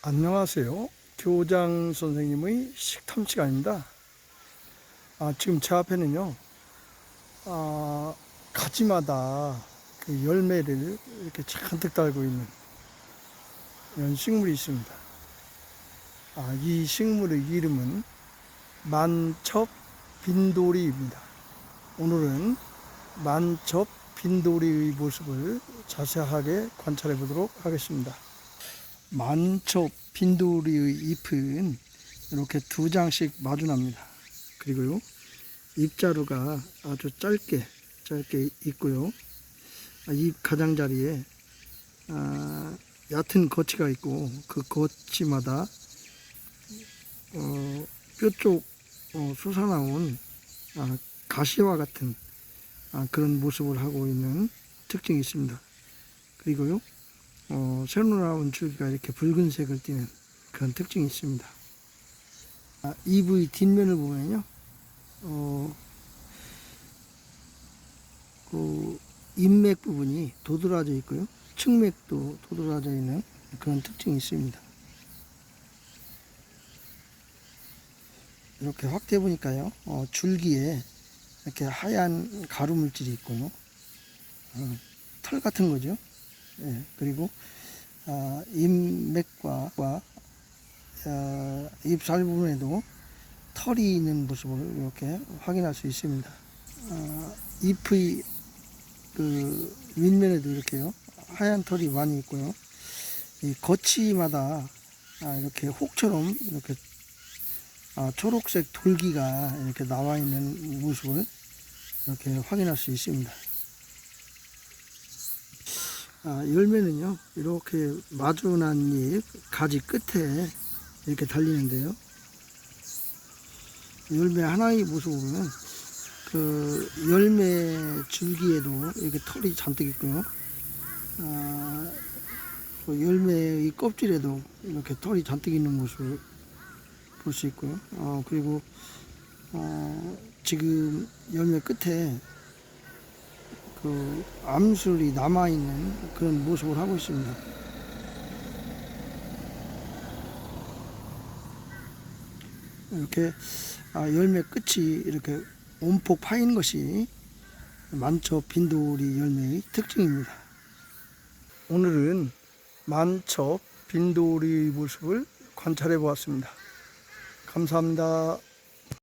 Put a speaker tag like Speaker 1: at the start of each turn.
Speaker 1: 안녕하세요. 교장 선생님의 식탐 시간입니다. 아, 지금 제 앞에는요, 아, 가지마다 그 열매를 이렇게 잔뜩 달고 있는 이런 식물이 있습니다. 아, 이 식물의 이름은 만첩 빈도리입니다. 오늘은 만첩 빈도리의 모습을 자세하게 관찰해 보도록 하겠습니다. 만첩 빈도리의 잎은 이렇게 두 장씩 마주납니다. 그리고요, 잎자루가 아주 짧게, 짧게 있고요. 아, 잎 가장자리에 아, 얕은 거치가 있고 그 거치마다 어, 뼈쪽 어, 솟아나온 아, 가시와 같은 아, 그런 모습을 하고 있는 특징이 있습니다. 그리고요, 어, 새로 나온 줄기가 이렇게 붉은색을 띠는 그런 특징이 있습니다. 아, EV 뒷면을 보면요, 어, 그 인맥 부분이 도드라져 있고요, 측맥도 도드라져 있는 그런 특징이 있습니다. 이렇게 확대해 보니까요, 어, 줄기에 이렇게 하얀 가루 물질이 있고요, 어, 털 같은 거죠. 예, 그리고 아, 잎맥과 아, 잎살 부분에도 털이 있는 모습을 이렇게 확인할 수 있습니다. 아, 잎의 그 윗면에도 이렇게요 하얀 털이 많이 있고요. 이 거치마다 아, 이렇게 혹처럼 이렇게 아, 초록색 돌기가 이렇게 나와 있는 모습을 이렇게 확인할 수 있습니다. 아, 열매는요, 이렇게 마주난 잎, 가지 끝에 이렇게 달리는데요. 열매 하나의 보면, 그, 열매 줄기에도 이렇게 털이 잔뜩 있고요. 아, 그 열매의 껍질에도 이렇게 털이 잔뜩 있는 모습을 볼 수 있고요. 어, 그리고, 어, 지금 열매 끝에 그 암술이 남아 있는 그런 모습을 하고 있습니다. 이렇게 아, 열매 끝이 이렇게 온폭 파인 것이 만첩 빈도리 열매의 특징입니다. 오늘은 만첩 빈도리 모습을 관찰해 보았습니다. 감사합니다.